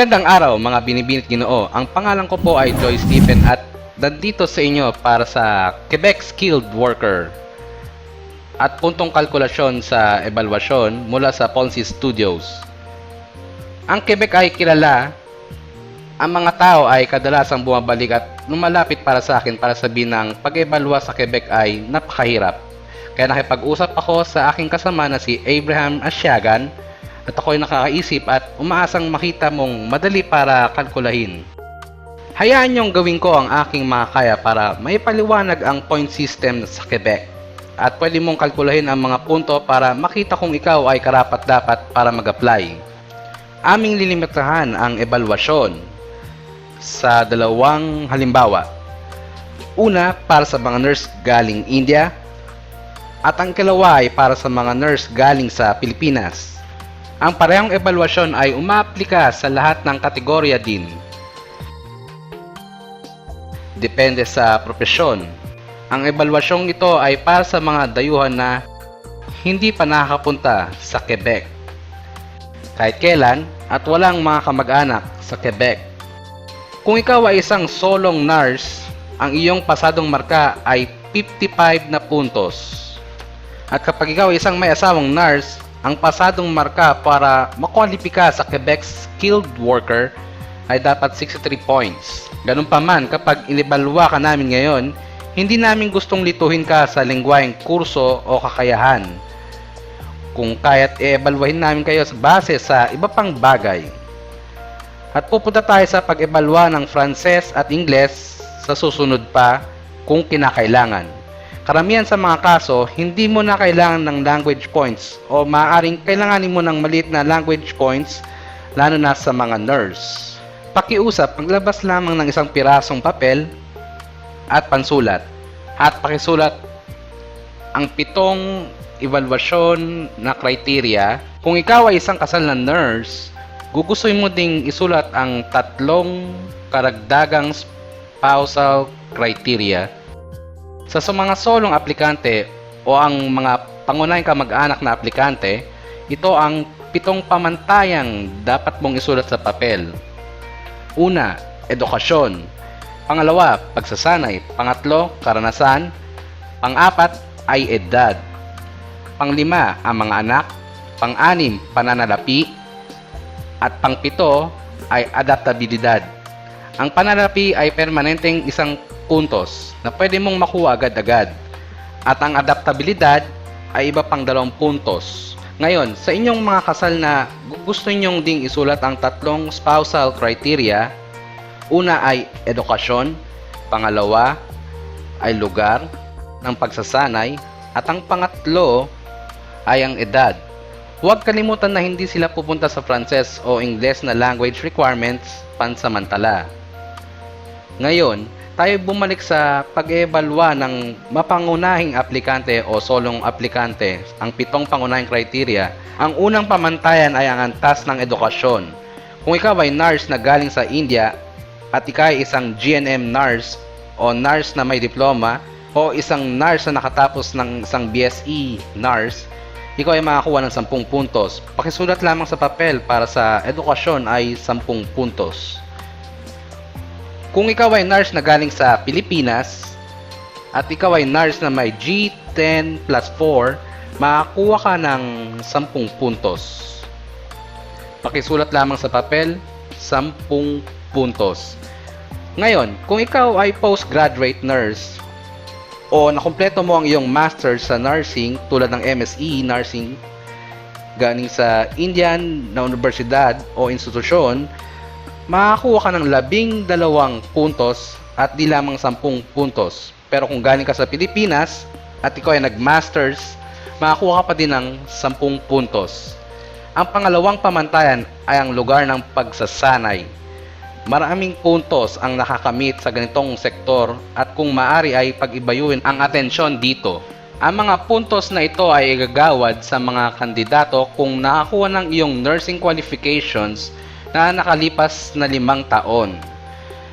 Magandang araw mga binibinit ginoo. Ang pangalan ko po ay Joy Stephen at nandito sa inyo para sa Quebec Skilled Worker at puntong kalkulasyon sa ebalwasyon mula sa Ponzi Studios. Ang Quebec ay kilala, ang mga tao ay kadalasang bumabalik at lumalapit para sa akin para sabihin ng pag-ebalwa sa Quebec ay napakahirap. Kaya nakipag-usap ako sa aking kasama na si Abraham Asyagan at ako'y nakakaisip at umaasang makita mong madali para kalkulahin. Hayaan niyong gawin ko ang aking makakaya para maipaliwanag ang point system sa Quebec at pwede mong kalkulahin ang mga punto para makita kung ikaw ay karapat-dapat para mag-apply. Aming lilimitahan ang ebalwasyon sa dalawang halimbawa. Una, para sa mga nurse galing India at ang kalawa ay para sa mga nurse galing sa Pilipinas. Ang parehong ebalwasyon ay umaaplika sa lahat ng kategorya din. Depende sa propesyon. Ang ebalwasyong ito ay para sa mga dayuhan na hindi pa nakakapunta sa Quebec. Kahit kailan at walang mga kamag-anak sa Quebec. Kung ikaw ay isang solong nurse, ang iyong pasadong marka ay 55 na puntos. At kapag ikaw ay isang may asawang nurse, ang pasadong marka para makwalipika sa Quebec Skilled Worker ay dapat 63 points. Ganun pa man, kapag inibalwa ka namin ngayon, hindi namin gustong lituhin ka sa lingwaheng kurso o kakayahan. Kung kaya't i-ebalwahin namin kayo sa base sa iba pang bagay. At pupunta tayo sa pag-ebalwa ng Frances at Ingles sa susunod pa kung kinakailangan. Karamihan sa mga kaso, hindi mo na kailangan ng language points o maaaring kailanganin mo ng maliit na language points lalo na sa mga nurse. Pakiusap, maglabas lamang ng isang pirasong papel at pansulat at pakisulat ang pitong evaluasyon na criteria. Kung ikaw ay isang kasal na nurse, gugustuhin mo ding isulat ang tatlong karagdagang spousal criteria sa sa mga solong aplikante o ang mga pangunahing kamag-anak na aplikante, ito ang pitong pamantayang dapat mong isulat sa papel. Una, edukasyon. Pangalawa, pagsasanay. Pangatlo, karanasan. Pang-apat ay edad. Panglima, ang mga anak. Pang-anim, pananalapi. At pangpito ay adaptabilidad. Ang pananalapi ay permanenteng isang puntos na pwede mong makuha agad-agad. At ang adaptabilidad ay iba pang dalawang puntos. Ngayon, sa inyong mga kasal na gusto ninyong ding isulat ang tatlong spousal criteria, una ay edukasyon, pangalawa ay lugar ng pagsasanay, at ang pangatlo ay ang edad. Huwag kalimutan na hindi sila pupunta sa Frances o Ingles na language requirements pansamantala. Ngayon, tayo bumalik sa pag-ebalwa ng mapangunahing aplikante o solong aplikante, ang pitong pangunahing criteria. Ang unang pamantayan ay ang antas ng edukasyon. Kung ikaw ay nurse na galing sa India at ikaw ay isang GNM nurse o nurse na may diploma o isang nurse na nakatapos ng isang BSE nurse, ikaw ay makakuha ng 10 puntos. Pakisulat lamang sa papel para sa edukasyon ay 10 puntos. Kung ikaw ay nurse na galing sa Pilipinas at ikaw ay nurse na may G10 plus 4, makakuha ka ng 10 puntos. Pakisulat lamang sa papel, 10 puntos. Ngayon, kung ikaw ay postgraduate nurse o nakumpleto mo ang iyong master's sa nursing tulad ng MSE nursing galing sa Indian na universidad o institusyon, makakuha ka ng labing dalawang puntos at di lamang sampung puntos. Pero kung galing ka sa Pilipinas at ikaw ay nag-masters, makakuha ka pa din ng sampung puntos. Ang pangalawang pamantayan ay ang lugar ng pagsasanay. Maraming puntos ang nakakamit sa ganitong sektor at kung maari ay pag-ibayuin ang atensyon dito. Ang mga puntos na ito ay igagawad sa mga kandidato kung nakakuha ng iyong nursing qualifications na nakalipas na limang taon.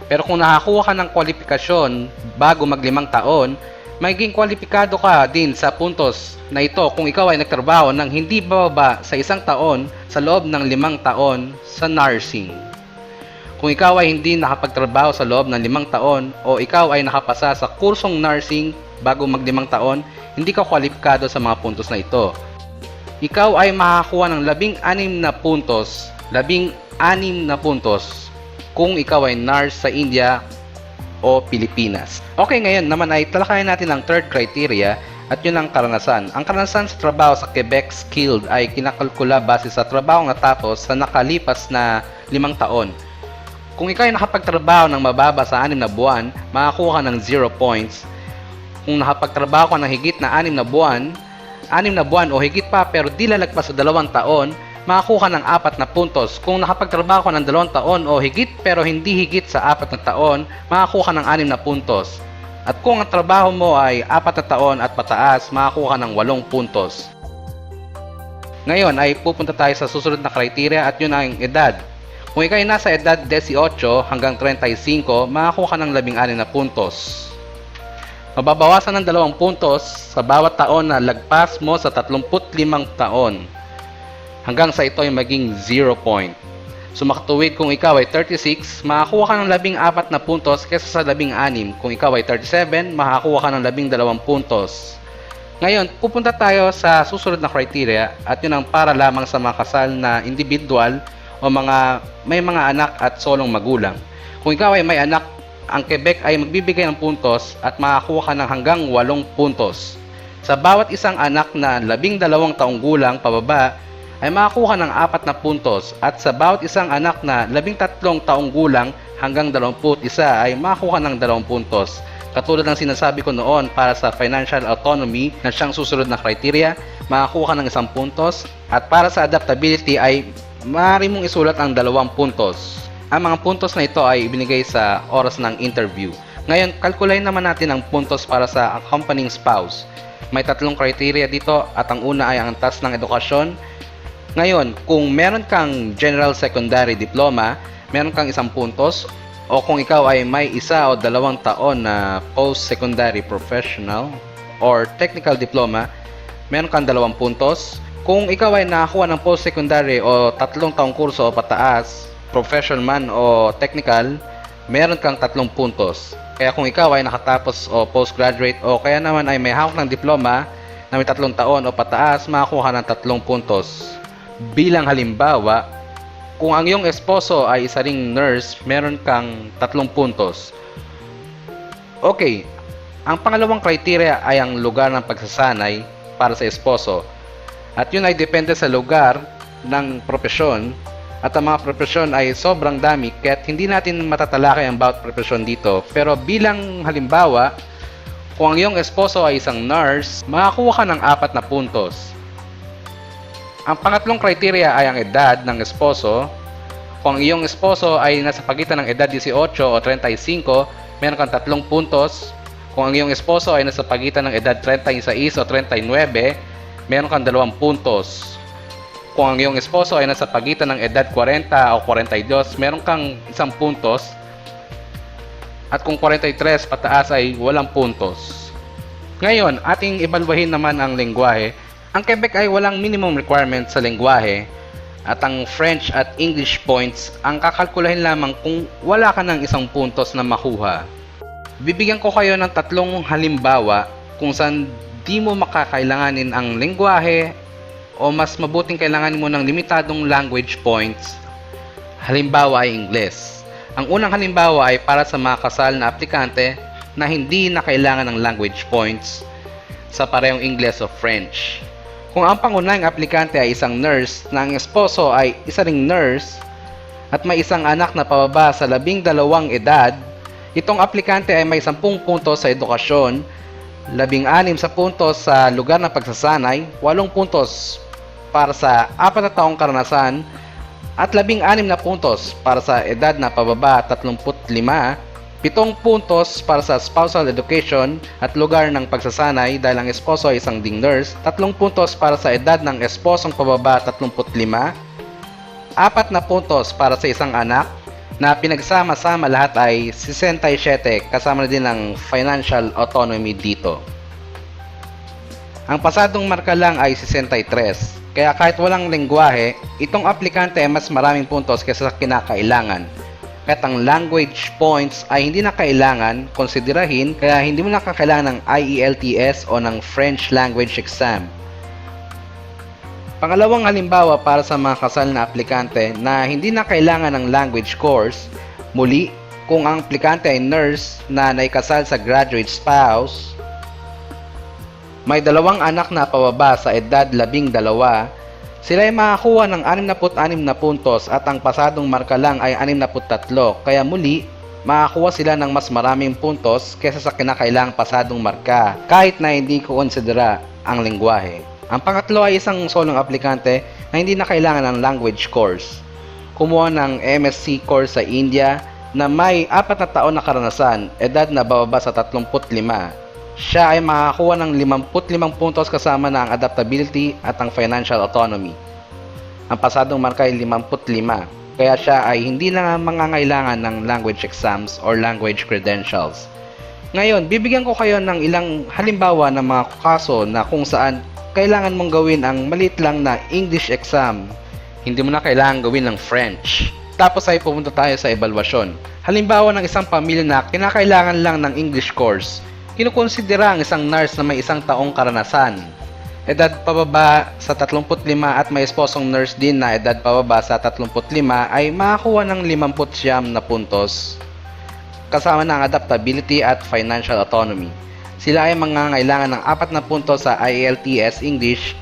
Pero kung nakakuha ka ng kwalifikasyon bago maglimang taon, magiging kwalipikado ka din sa puntos na ito kung ikaw ay nagtrabaho ng hindi bababa sa isang taon sa loob ng limang taon sa nursing. Kung ikaw ay hindi nakapagtrabaho sa loob ng limang taon o ikaw ay nakapasa sa kursong nursing bago maglimang taon, hindi ka kwalipikado sa mga puntos na ito. Ikaw ay makakuha ng labing anim na puntos, labing anim na puntos kung ikaw ay nurse sa India o Pilipinas. Okay, ngayon naman ay talakayan natin ang third criteria at yun ang karanasan. Ang karanasan sa trabaho sa Quebec Skilled ay kinakalkula base sa trabaho natapos sa nakalipas na limang taon. Kung ikaw ay nakapagtrabaho ng mababa sa anim na buwan, makakuha ka ng 0 points. Kung nakapagtrabaho ka ng higit na anim na buwan, anim na buwan o higit pa pero di lalagpas sa dalawang taon, makakuha ng apat na puntos. Kung nakapagtrabaho ka ng dalawang taon o higit pero hindi higit sa apat na taon, makakuha ng anim na puntos. At kung ang trabaho mo ay apat na taon at pataas, makakuha ng walong puntos. Ngayon ay pupunta tayo sa susunod na criteria at yun ang edad. Kung ikaw ay nasa edad 18 hanggang 35, makakuha ka ng 16 na puntos. Mababawasan ng 2 puntos sa bawat taon na lagpas mo sa 35 taon hanggang sa ito ay maging 0 point. Sumakatuwid kung ikaw ay 36, makakuha ka ng 14 na puntos kesa sa 16. Kung ikaw ay 37, makakuha ka ng 12 puntos. Ngayon, pupunta tayo sa susunod na criteria at yun ang para lamang sa mga kasal na individual o mga may mga anak at solong magulang. Kung ikaw ay may anak, ang Quebec ay magbibigay ng puntos at makakuha ka ng hanggang 8 puntos. Sa bawat isang anak na 12 taong gulang pababa, ay makakuha ng 4 na puntos at sa bawat isang anak na 13 taong gulang hanggang 21 ay makakuha ng 2 puntos. Katulad ng sinasabi ko noon para sa financial autonomy na siyang susunod na criteria, makakuha ng isang puntos at para sa adaptability ay maaari mong isulat ang dalawang puntos. Ang mga puntos na ito ay ibinigay sa oras ng interview. Ngayon, kalkulayin naman natin ang puntos para sa accompanying spouse. May tatlong criteria dito at ang una ay ang antas ng edukasyon. Ngayon, kung meron kang general secondary diploma, meron kang isang puntos o kung ikaw ay may isa o dalawang taon na post-secondary professional or technical diploma, meron kang dalawang puntos. Kung ikaw ay nakakuha ng post-secondary o tatlong taong kurso o pataas, professional man o technical, meron kang tatlong puntos. Kaya kung ikaw ay nakatapos o postgraduate o kaya naman ay may hawak ng diploma na may tatlong taon o pataas, makakuha ng tatlong puntos. Bilang halimbawa, kung ang iyong esposo ay isa ring nurse, meron kang tatlong puntos. Okay, ang pangalawang criteria ay ang lugar ng pagsasanay para sa esposo. At yun ay depende sa lugar ng propesyon at ang mga propesyon ay sobrang dami kaya't hindi natin matatalakay ang bawat propesyon dito. Pero bilang halimbawa, kung ang iyong esposo ay isang nurse, makakuha ka ng apat na puntos. Ang pangatlong criteria ay ang edad ng esposo. Kung iyong esposo ay nasa pagitan ng edad 18 o 35, meron kang tatlong puntos. Kung ang iyong esposo ay nasa pagitan ng edad 36 o 39, meron kang dalawang puntos. Kung ang iyong esposo ay nasa pagitan ng edad 40 o 42, meron kang isang puntos. At kung 43 pataas ay walang puntos. Ngayon, ating ibalwahin naman ang lengguwahe. Ang Quebec ay walang minimum requirement sa lengguwahe at ang French at English points ang kakalkulahin lamang kung wala ka ng isang puntos na makuha. Bibigyan ko kayo ng tatlong halimbawa kung saan di mo makakailanganin ang lengguwahe o mas mabuting kailangan mo ng limitadong language points. Halimbawa ay Ingles. Ang unang halimbawa ay para sa mga kasal na aplikante na hindi na kailangan ng language points sa parehong Ingles o French. Kung ang pangunahing aplikante ay isang nurse na ang esposo ay isa ring nurse at may isang anak na pababa sa labing dalawang edad, itong aplikante ay may 10 puntos sa edukasyon, labing anim sa puntos sa lugar ng pagsasanay, 8 puntos para sa apat na taong karanasan at labing anim na puntos para sa edad na pababa 35, pitong puntos para sa spousal education at lugar ng pagsasanay dahil ang esposo ay isang ding nurse, tatlong puntos para sa edad ng esposong pababa 35, apat na puntos para sa isang anak, na pinagsama-sama lahat ay 67 kasama na din ang financial autonomy dito. Ang pasadong marka lang ay 63. Kaya kahit walang lengguwahe, itong aplikante ay mas maraming puntos kaysa sa kinakailangan. Kaya't ang language points ay hindi na kailangan konsiderahin kaya hindi mo na kakailangan ng IELTS o ng French language exam. Pangalawang halimbawa para sa mga kasal na aplikante na hindi na kailangan ng language course, muli, kung ang aplikante ay nurse na naikasal sa graduate spouse, may dalawang anak na pababa sa edad labing dalawa, sila ay makakuha ng 66 na puntos at ang pasadong marka lang ay 63, kaya muli, makakuha sila ng mas maraming puntos kesa sa kinakailangang pasadong marka kahit na hindi ko konsidera ang lingwahe. Ang pangatlo ay isang solong aplikante na hindi na kailangan ng language course. Kumuha ng MSc course sa India na may apat na taon na karanasan, edad na bababa sa 35. Siya ay makakakuha ng 55 puntos kasama na ang adaptability at ang financial autonomy. Ang pasadong marka ay 55, kaya siya ay hindi na mangangailangan ng language exams or language credentials. Ngayon, bibigyan ko kayo ng ilang halimbawa ng mga kaso na kung saan kailangan mong gawin ang maliit lang na English exam. Hindi mo na kailangan gawin ng French. Tapos ay pupunta tayo sa evaluasyon. Halimbawa ng isang pamilya na kinakailangan lang ng English course. Kinukonsidera ang isang nurse na may isang taong karanasan. Edad pababa sa 35 at may esposong nurse din na edad pababa sa 35 ay makakuha ng 50 na puntos kasama ng adaptability at financial autonomy. Sila ay mangangailangan ng 4 na puntos sa IELTS English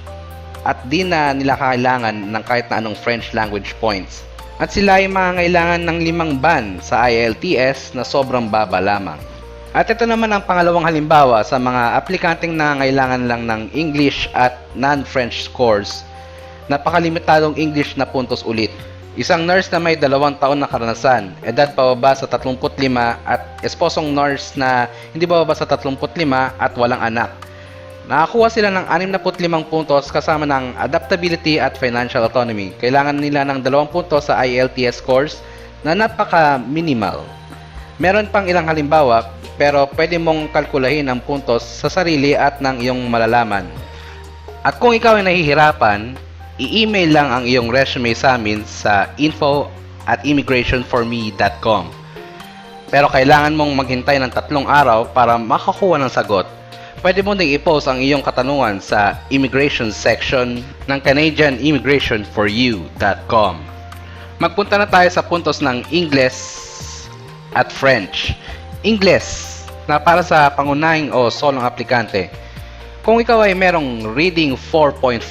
at di na nila kailangan ng kahit na anong French language points. At sila ay mangangailangan ng limang ban sa IELTS na sobrang baba lamang. At ito naman ang pangalawang halimbawa sa mga aplikanteng nangangailangan lang ng English at non-French scores. Napakalimitadong English na puntos ulit. Isang nurse na may dalawang taon na karanasan, edad pababa sa 35 at esposong nurse na hindi bababa sa 35 at walang anak. Nakakuha sila ng 65 puntos kasama ng adaptability at financial autonomy. Kailangan nila ng 2 puntos sa IELTS course na napaka-minimal. Meron pang ilang halimbawa pero pwede mong kalkulahin ang puntos sa sarili at ng iyong malalaman. At kung ikaw ay nahihirapan, i-email lang ang iyong resume sa amin sa info at immigrationforme.com. Pero kailangan mong maghintay ng tatlong araw para makakuha ng sagot. Pwede mo ding i-post ang iyong katanungan sa immigration section ng CanadianImmigrationForYou.com. Magpunta na tayo sa puntos ng English at French. English na para sa pangunahing o solong aplikante. Kung ikaw ay merong reading 4.5,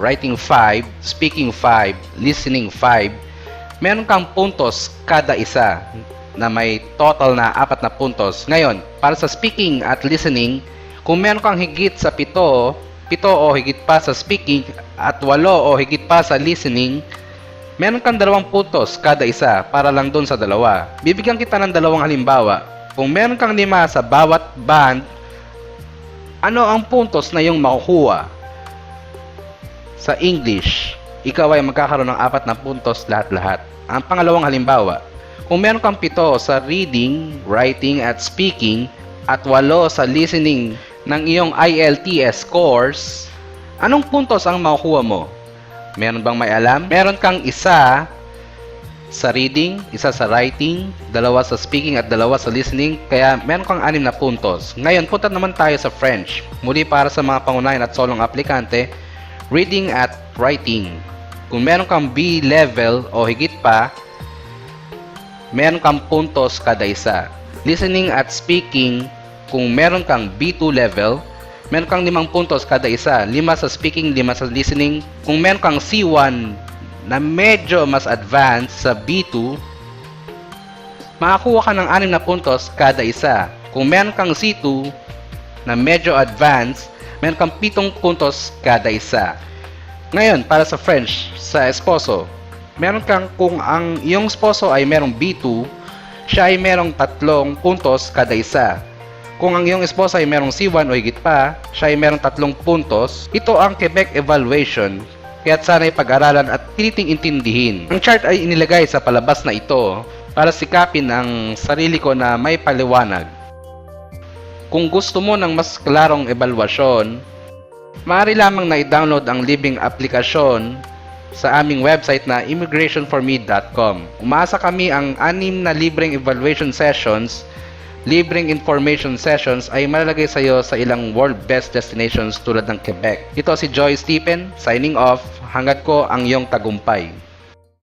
writing 5, speaking 5, listening 5, meron kang puntos kada isa na may total na 4 na puntos. Ngayon, para sa speaking at listening, kung meron kang higit sa 7, 7 o higit pa sa speaking at 8 o higit pa sa listening, meron kang dalawang puntos kada isa para lang doon sa dalawa. Bibigyan kita ng dalawang halimbawa. Kung meron kang lima sa bawat band, ano ang puntos na yung makukuha? Sa English, ikaw ay magkakaroon ng apat na puntos lahat-lahat. Ang pangalawang halimbawa, kung meron kang pito sa reading, writing at speaking at walo sa listening ng iyong IELTS course, anong puntos ang makukuha mo? Meron bang may alam? Meron kang isa sa reading, isa sa writing, dalawa sa speaking at dalawa sa listening, kaya meron kang anim na puntos. Ngayon, punta naman tayo sa French. Muli para sa mga pangunahin at solong aplikante, reading at writing. Kung meron kang B level o higit pa, meron kang puntos kada isa. Listening at speaking, kung meron kang B2 level, meron kang limang puntos kada isa. Lima sa speaking, lima sa listening. Kung meron kang C1 na medyo mas advanced sa B2, makakuha ka ng anim na puntos kada isa. Kung meron kang C2 na medyo advanced, meron kang pitong puntos kada isa. Ngayon, para sa French, sa esposo, meron kang kung ang iyong esposo ay merong B2, siya ay merong tatlong puntos kada isa. Kung ang iyong esposa ay merong C1 o higit pa, siya ay merong tatlong puntos. Ito ang Quebec Evaluation, kaya't sana'y pag-aralan at tiniting intindihin. Ang chart ay inilagay sa palabas na ito para sikapin ang sarili ko na may paliwanag. Kung gusto mo ng mas klarong ebalwasyon, maaari lamang na i-download ang libing aplikasyon sa aming website na immigrationforme.com. Umasa kami ang anim na libreng evaluation sessions, libreng information sessions ay malalagay sa iyo sa ilang world best destinations tulad ng Quebec. Ito si Joy Stephen, signing off, hangad ko ang iyong tagumpay.